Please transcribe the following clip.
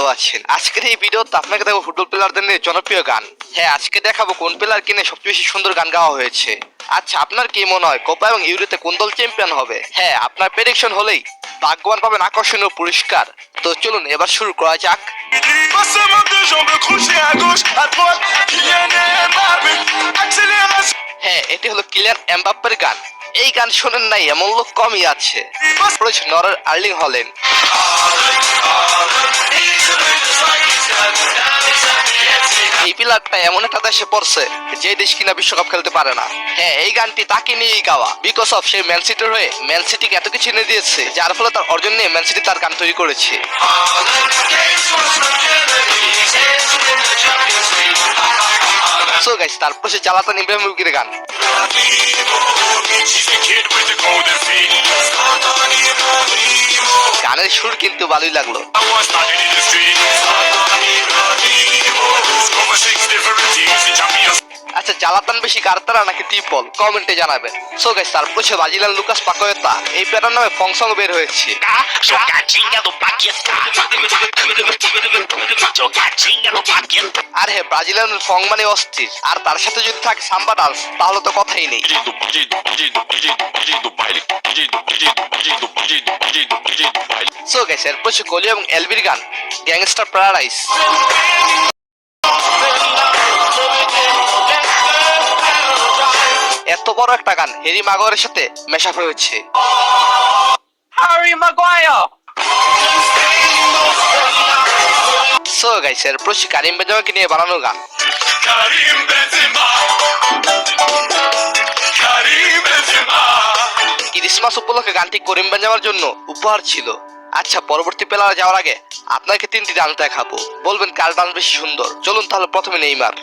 ভালো আছেন। আজকের এই ভিডিওতে আপনাকে দেখাবো ফুটবল প্লেয়ারদের নিয়ে জনপ্রিয় গান। হ্যাঁ আজকে দেখাবো কোন প্লেয়ার কিনে সবচেয়ে বেশি সুন্দর গান গাওয়া হয়েছে। আচ্ছা আপনার কি মনে হয় কোপা এবং ইউরোতে কোন দল চ্যাম্পিয়ন হবে? হ্যাঁ আপনার প্রেডিকশন হলেই ভাগ্যবান পাবেন আকর্ষণীয় পুরস্কার। তো চলুন, এবার শুরু করা যাক. হ্যাঁ এটি হলো কিলিয়ান এমবাপ্পের গান। এই গান শোনেন নাই, এমন লোক কমই আছে। নরের আর্লিং হলেন। এই প্লেয়ারটা এমন একটা দেশে পড়ছে যে দেশ কিনা বিশ্বকাপ খেলতে পারে না। হ্যাঁ এই গানটি তাকে নিয়েই গাওয়া। বিকজ অফ সেই ম্যান সিটির হয়ে ম্যান সিটিকে এত কিছু এনে দিয়েছে, যার ফলে তার অর্জন নিয়ে ম্যান সিটি তার গান তৈরি করেছে। সো গাইস তারপর সে জ্বালাতন ইব্রাহিমের গান. গানের সুর কিন্তু ভালোই লাগল। বেশি কারতারা নাকি টিপল কমেন্টে জানাবেন। সো গাইস তারপর সে বাজিলান লুকাস পাকয়তা। এই প্যারার নামে ফংসং বের হয়েছে. আর হ্যাঁ ব্রাজিলিয়ান ফং মানে অস্থির। আর তার সাথে যদি থাকে সাম্বা ডান্স, তাহলে তো কথাই নেই. সো গাইস এরপর সে কোহলি এবং এলবির গান, গ্যাংস্টার প্যারাডাইস। এত বড় একটা গান হেরি মাগোয়ারের সাথে মেশাপ হয়েছে। Harry Maguire. সো গাইস এরপর সে কারিম বেঞ্জামাকে নিয়ে বানানো গান। Benzema. ক্রিসমাস উপলক্ষে গানটি করিম বেঞ্জামার জন্য উপহার ছিল। আচ্ছা পরবর্তী পেলারে যাওয়ার আগে আপনাকে তিনটি ডান্স দেখাবো। বলবেন কার ডান্স বেশি সুন্দর? চলুন তাহলে প্রথমে নেইমার।